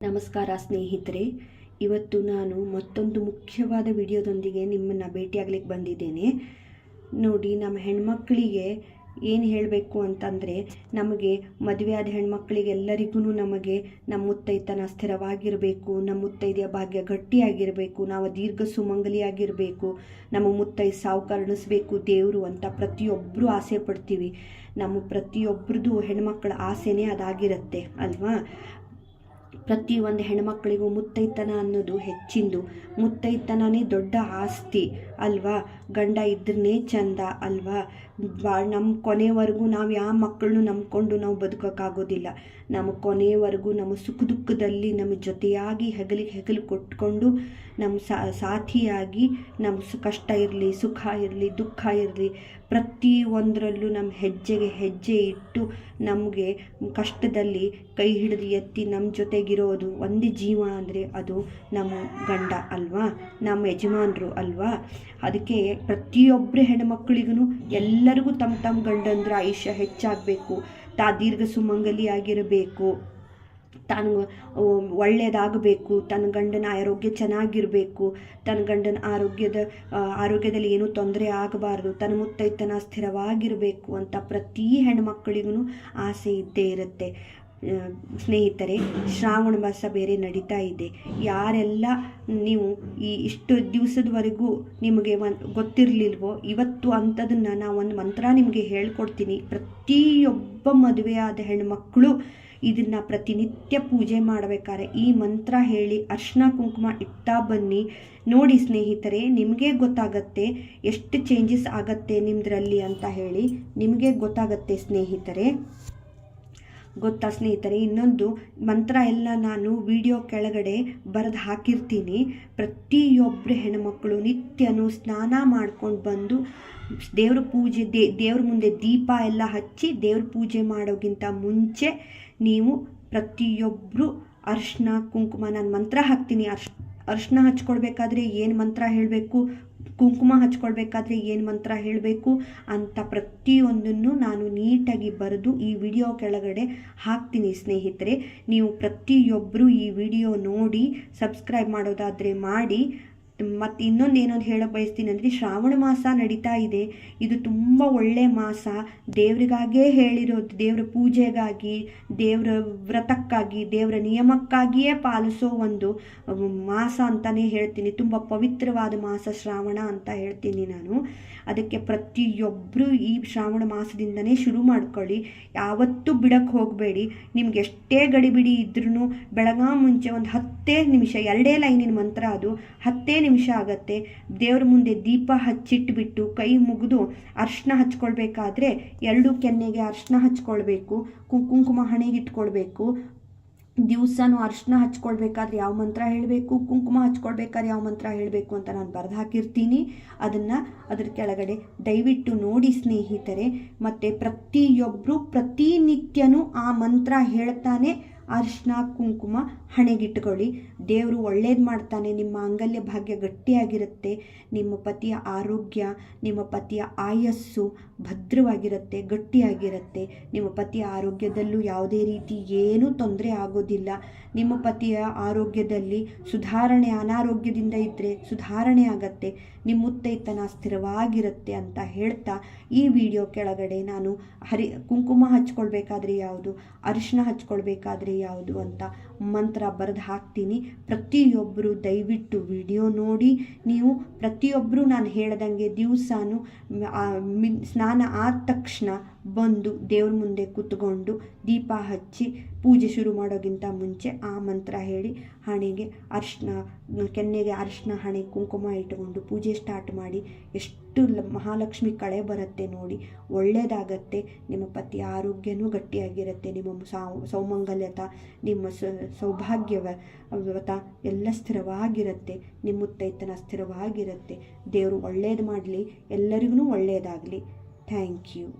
ನಮಸ್ಕಾರ ಸ್ನೇಹಿತರೆ. ಇವತ್ತು ನಾನು ಮತ್ತೊಂದು ಮುಖ್ಯವಾದ ವಿಡಿಯೋದೊಂದಿಗೆ ನಿಮ್ಮನ್ನು ಭೇಟಿಯಾಗಲಿಕ್ಕೆ ಬಂದಿದ್ದೇನೆ. ನೋಡಿ, ನಮ್ಮ ಹೆಣ್ಮಕ್ಕಳಿಗೆ ಏನು ಹೇಳಬೇಕು ಅಂತಂದರೆ, ನಮಗೆ ಮದುವೆಯಾದ ಹೆಣ್ಮಕ್ಳಿಗೆಲ್ಲರಿಗೂ ನಮಗೆ ನಮ್ಮ ಮುತ್ತೈತನ ಸ್ಥಿರವಾಗಿರಬೇಕು, ನಮ್ಮ ಮುತ್ತೈದೆಯ ಭಾಗ್ಯ ಗಟ್ಟಿಯಾಗಿರಬೇಕು, ನಾವು ದೀರ್ಘ ಸುಮಂಗಲಿಯಾಗಿರಬೇಕು, ನಮ್ಮ ಮುತ್ತೈ ಸಾವು ಕರುಣಿಸ್ಬೇಕು ದೇವರು ಅಂತ ಪ್ರತಿಯೊಬ್ಬರು ಆಸೆ ಪಡ್ತೀವಿ. ನಮ್ಮ ಪ್ರತಿಯೊಬ್ಬರದು ಹೆಣ್ಮಕ್ಳ ಆಸೆನೇ ಅದಾಗಿರುತ್ತೆ, ಅಲ್ವಾ? ಪ್ರತಿ ಒಂದು ಹೆಣ್ಮಕ್ಳಿಗೂ ಮುತ್ತೈತನ ಅನ್ನೋದು ಹೆಚ್ಚಿಂದು. ಮುತ್ತೈತನನೇ ದೊಡ್ಡ ಆಸ್ತಿ ಅಲ್ವಾ? ಗಂಡ ಇದ್ರೇ ಚಂದ ಅಲ್ವಾ? ನಮ್ಮ ಕೊನೆವರೆಗೂ ನಾವು ಯಾವ ಮಕ್ಕಳನ್ನು ನಂಬ್ಕೊಂಡು ನಾವು ಬದುಕೋಕ್ಕಾಗೋದಿಲ್ಲ. ನಮ್ಮ ಕೊನೆವರೆಗೂ ನಮ್ಮ ಸುಖ ದುಃಖದಲ್ಲಿ ನಮ್ಮ ಜೊತೆಯಾಗಿ ಹೆಗಲಿಗೆ ಹೆಗಲು ಕೊಟ್ಕೊಂಡು ನಮ್ಮ ಸಾಥಿಯಾಗಿ ನಮ್ಮ ಕಷ್ಟ ಇರಲಿ, ಸುಖ ಇರಲಿ, ದುಃಖ ಇರಲಿ ಪ್ರತಿ ಒಂದರಲ್ಲೂ ನಮ್ಮ ಹೆಜ್ಜೆಗೆ ಹೆಜ್ಜೆ ಇಟ್ಟು ನಮಗೆ ಕಷ್ಟದಲ್ಲಿ ಕೈ ಹಿಡಿದು ಎತ್ತಿ ನಮ್ಮ ಜೊತೆಗಿರೋದು ಒಂದೇ ಜೀವ ಅಂದರೆ ಅದು ನಮ್ಮ ಗಂಡ ಅಲ್ವಾ? ನಮ್ಮ ಯಜಮಾನರು ಅಲ್ವಾ? ಅದಕ್ಕೆ ಪ್ರತಿಯೊಬ್ಬರು ಹೆಣ್ಮಕ್ಳಿಗೂ ಎಲ್ಲರಿಗೂ ತಮ್ಮ ತಮ್ಮ ಗಂಡಂದ್ರ ಆಯುಷ್ಯ ಹೆಚ್ಚಾಗಬೇಕು. ತಾ ದೀರ್ಘ ಸುಮಂಗಲಿ ಆಗಿರಬೇಕು. ತಾನು ಒಳ್ಳೆಯದಾಗಬೇಕು ತನ್ನ ಗಂಡನ ಆರೋಗ್ಯ ಚೆನ್ನಾಗಿರಬೇಕು. ತನ್ನ ಗಂಡನ ಆರೋಗ್ಯದ ಆರೋಗ್ಯದಲ್ಲಿ ಏನೂ ತೊಂದರೆ ಆಗಬಾರ್ದು. ತನ್ನ ಮುತ್ತೈತನ ಸ್ಥಿರವಾಗಿರಬೇಕು ಅಂತ ಪ್ರತಿ ಹೆಣ್ಮಕ್ಳಿಗೂ ಆಸೆ ಇದ್ದೇ ಇರುತ್ತೆ. ಸ್ನೇಹಿತರೆ, ಶ್ರಾವಣ ಮಾಸ ಬೇರೆ ನಡೀತಾ ಇದೆ. ಯಾರೆಲ್ಲ ನೀವು ಈ ಇಷ್ಟು ದಿವಸದವರೆಗೂ ನಿಮಗೆ ಒಂದು ಗೊತ್ತಿರಲಿಲ್ವೋ, ಇವತ್ತು ಅಂಥದನ್ನು ನಾನು ಒಂದು ಮಂತ್ರ ನಿಮಗೆ ಹೇಳ್ಕೊಡ್ತೀನಿ. ಪ್ರತಿಯೊಬ್ಬ ಮದುವೆಯಾದ ಹೆಣ್ಮಕ್ಳು ಇದನ್ನು ಪ್ರತಿನಿತ್ಯ ಪೂಜೆ ಮಾಡಬೇಕಾದ್ರೆ ಈ ಮಂತ್ರ ಹೇಳಿ ಅರ್ಶನ ಕುಂಕುಮ ಇಟ್ಟಾ ಬನ್ನಿ. ನೋಡಿ ಸ್ನೇಹಿತರೆ, ನಿಮಗೆ ಗೊತ್ತಾಗತ್ತೆ ಎಷ್ಟು ಚೇಂಜಸ್ ಆಗತ್ತೆ ನಿಮ್ಮದ್ರಲ್ಲಿ ಅಂತ ಹೇಳಿ. ನಿಮಗೆ ಗೊತ್ತಾಗತ್ತೆ ಸ್ನೇಹಿತರೆ. ಗೊತ್ತಾ ಸ್ನೇಹಿತರೆ, ಇನ್ನೊಂದು ಮಂತ್ರ ಎಲ್ಲ ನಾನು ವಿಡಿಯೋ ಕೆಳಗಡೆ ಬರೆದು ಹಾಕಿರ್ತೀನಿ. ಪ್ರತಿಯೊಬ್ಬರು ಹೆಣ್ಮಕ್ಳು ನಿತ್ಯನೂ ಸ್ನಾನ ಮಾಡ್ಕೊಂಡು ಬಂದು ದೇವ್ರ ಪೂಜೆ, ದೇ, ದೇವ್ರ ಮುಂದೆ ದೀಪ ಎಲ್ಲ ಹಚ್ಚಿ ದೇವ್ರ ಪೂಜೆ ಮಾಡೋಕ್ಕಿಂತ ಮುಂಚೆ ನೀವು ಪ್ರತಿಯೊಬ್ಬರು ಅರ್ಶಿನ, ಕುಂಕುಮ, ನಾನು ಮಂತ್ರ ಹಾಕ್ತೀನಿ. ಅರ್ಶ್, ಅರ್ಶಿನ ಹಚ್ಕೊಳ್ಬೇಕಾದ್ರೆ ಏನು ಮಂತ್ರ ಹೇಳಬೇಕು? ಕುಂಕುಮ ಹಚ್ಕೊಳ್ಬೇಕಾದ್ರೆ ಏನು ಮಂತ್ರ ಹೇಳಬೇಕು ಅಂತ ಪ್ರತಿಯೊಂದನ್ನು ನಾನು ನೀಟಾಗಿ ಬರೆದು ಈ ವಿಡಿಯೋ ಕೆಳಗಡೆ ಹಾಕ್ತೀನಿ ಸ್ನೇಹಿತರೆ. ನೀವು ಪ್ರತಿಯೊಬ್ಬರು ಈ ವಿಡಿಯೋ ನೋಡಿ, ಸಬ್ಸ್ಕ್ರೈಬ್ ಮಾಡೋದಾದರೆ ಮಾಡಿ ಮತ್ತು ಇನ್ನೊಂದು ಏನೊಂದು ಹೇಳಕ್ಕೆ ಬಯಸ್ತೀನಿ ಅಂದರೆ, ಶ್ರಾವಣ ಮಾಸ ನಡೀತಾ ಇದೆ. ಇದು ತುಂಬ ಒಳ್ಳೆಯ ಮಾಸ. ದೇವರಿಗಾಗೇ ಹೇಳಿರೋದು, ದೇವರ ಪೂಜೆಗಾಗಿ, ದೇವರ ವ್ರತಕ್ಕಾಗಿ, ದೇವರ ನಿಯಮಕ್ಕಾಗಿಯೇ ಪಾಲಿಸೋ ಒಂದು ಮಾಸ ಅಂತಲೇ ಹೇಳ್ತೀನಿ. ತುಂಬ ಪವಿತ್ರವಾದ ಮಾಸ ಶ್ರಾವಣ ಅಂತ ಹೇಳ್ತೀನಿ ನಾನು. ಅದಕ್ಕೆ ಪ್ರತಿಯೊಬ್ಬರು ಈ ಶ್ರಾವಣ ಮಾಸದಿಂದನೇ ಶುರು ಮಾಡ್ಕೊಳ್ಳಿ. ಯಾವತ್ತೂ ಬಿಡಕ್ಕೆ ಹೋಗಬೇಡಿ. ನಿಮ್ಗೆ ಎಷ್ಟೇ ಗಡಿಬಿಡಿ ಇದ್ರೂ ಬೆಳಗಾ ಮುಂಚೆ ಒಂದು ಹತ್ತೇ ನಿಮಿಷ, ಎರಡೇ ಲೈನಿನ ಮಂತ್ರ ಅದು, ಹತ್ತೇ ನಿಮಿಷ ಆಗತ್ತೆ. ದೇವ್ರ ಮುಂದೆ ದೀಪ ಹಚ್ಚಿಟ್ಬಿಟ್ಟು ಕೈ ಮುಗಿದು ಅರ್ಶಿನ ಹಚ್ಕೊಳ್ಬೇಕಾದ್ರೆ ಎರಡು ಕೆನ್ನೆಗೆ ಅರ್ಶಿನ ಹಚ್ಕೊಳ್ಬೇಕು ಕುಂಕುಮ ಹಣೆಗೆ ಇಟ್ಕೊಳ್ಬೇಕು ದಿವಸನೂ ಅರ್ಶಿನ ಹಚ್ಕೊಳ್ಬೇಕಾದ್ರೆ ಯಾವ ಮಂತ್ರ ಹೇಳಬೇಕು, ಕುಂಕುಮ ಹಚ್ಕೊಳ್ಬೇಕಾದ್ರೆ ಯಾವ ಮಂತ್ರ ಹೇಳಬೇಕು ಅಂತ ನಾನು ಬರೆದು ಹಾಕಿರ್ತೀನಿ. ಅದನ್ನು ಅದ್ರ ಕೆಳಗಡೆ ದಯವಿಟ್ಟು ನೋಡಿ ಸ್ನೇಹಿತರೆ, ಮತ್ತು ಪ್ರತಿಯೊಬ್ಬರು ಪ್ರತಿನಿತ್ಯನೂ ಆ ಮಂತ್ರ ಹೇಳ್ತಾನೆ. ಅರಿಶಿನ, ಕುಂಕುಮ ಹಣೆಗಿಟ್ಕೊಳ್ಳಿ ದೇವರು ಒಳ್ಳೇದು ಮಾಡ್ತಾನೆ, ನಿಮ್ಮ ಅಂಗಲ್ಯ ಭಾಗ್ಯ ಗಟ್ಟಿಯಾಗಿರುತ್ತೆ, ನಿಮ್ಮ ಪತಿಯ ಆರೋಗ್ಯ, ನಿಮ್ಮ ಪತಿಯ ಆಯಸ್ಸು ಭದ್ರವಾಗಿರುತ್ತೆ, ಗಟ್ಟಿಯಾಗಿರುತ್ತೆ. ನಿಮ್ಮ ಪತಿಯ ಆರೋಗ್ಯದಲ್ಲೂ ಯಾವುದೇ ರೀತಿ ಏನೂ ತೊಂದರೆ ಆಗೋದಿಲ್ಲ. ನಿಮ್ಮ ಪತಿಯ ಆರೋಗ್ಯದಲ್ಲಿ ಸುಧಾರಣೆ, ಅನಾರೋಗ್ಯದಿಂದ ಇದ್ದರೆ ಸುಧಾರಣೆ ಆಗತ್ತೆ. ನಿಮ್ಮ ಮುತ್ತೈತನ ಸ್ಥಿರವಾಗಿರುತ್ತೆ ಅಂತ ಹೇಳ್ತಾ ಈ ವಿಡಿಯೋ ಕೆಳಗಡೆ ನಾನು ಹರಿ, ಕುಂಕುಮ ಹಚ್ಕೊಳ್ಬೇಕಾದ್ರೆ ಯಾವುದು? ಅರಿಶಿನ ಹಚ್ಕೊಳ್ಬೇಕಾದ್ರೆ ಯಾವುದು ಅಂತ ಮಂತ್ರ ಬರೆದು ಹಾಕ್ತೀನಿ. ಪ್ರತಿಯೊಬ್ಬರು ದಯವಿಟ್ಟು ವಿಡಿಯೋ ನೋಡಿ, ನೀವು ಪ್ರತಿಯೊಬ್ಬರು ನಾನು ಹೇಳ್ದಂಗೆ ದಿವಸಾನು ಸ್ನಾನ ಆದ ತಕ್ಷಣ ಬಂದು ದೇವ್ರ ಮುಂದೆ ಕೂತ್ಕೊಂಡು ದೀಪ ಹಚ್ಚಿ ಪೂಜೆ ಶುರು ಮಾಡೋಕ್ಕಿಂತ ಮುಂಚೆ ಆ ಮಂತ್ರ ಹೇಳಿ ಹಣೆಗೆ ಅರ್ಶಿನ, ಕೆನ್ನೆಗೆ ಅರ್ಶಿನ, ಹಣೆ, ಕುಂಕುಮ ಇಟ್ಕೊಂಡು ಪೂಜೆ ಸ್ಟಾರ್ಟ್ ಮಾಡಿ ಎಷ್ಟು ಮಹಾಲಕ್ಷ್ಮಿ ಕಳೆ ಬರುತ್ತೆ ನೋಡಿ. ಒಳ್ಳೆಯದಾಗತ್ತೆ ನಿಮ್ಮ ಪತಿ ಆರೋಗ್ಯನೂ ಗಟ್ಟಿಯಾಗಿರುತ್ತೆ. ನಿಮ್ಮ ಸೌಮಂಗಲ್ಯತ, ನಿಮ್ಮ ಸೌಭಾಗ್ಯವ ಎಲ್ಲ ಸ್ಥಿರವಾಗಿರುತ್ತೆ. ನಿಮ್ಮ ಮುತ್ತೈತನ ಸ್ಥಿರವಾಗಿರುತ್ತೆ. ದೇವರು ಒಳ್ಳೇದು ಮಾಡಲಿ. ಎಲ್ಲರಿಗೂ ಒಳ್ಳೆಯದಾಗಲಿ ಥ್ಯಾಂಕ್ ಯು.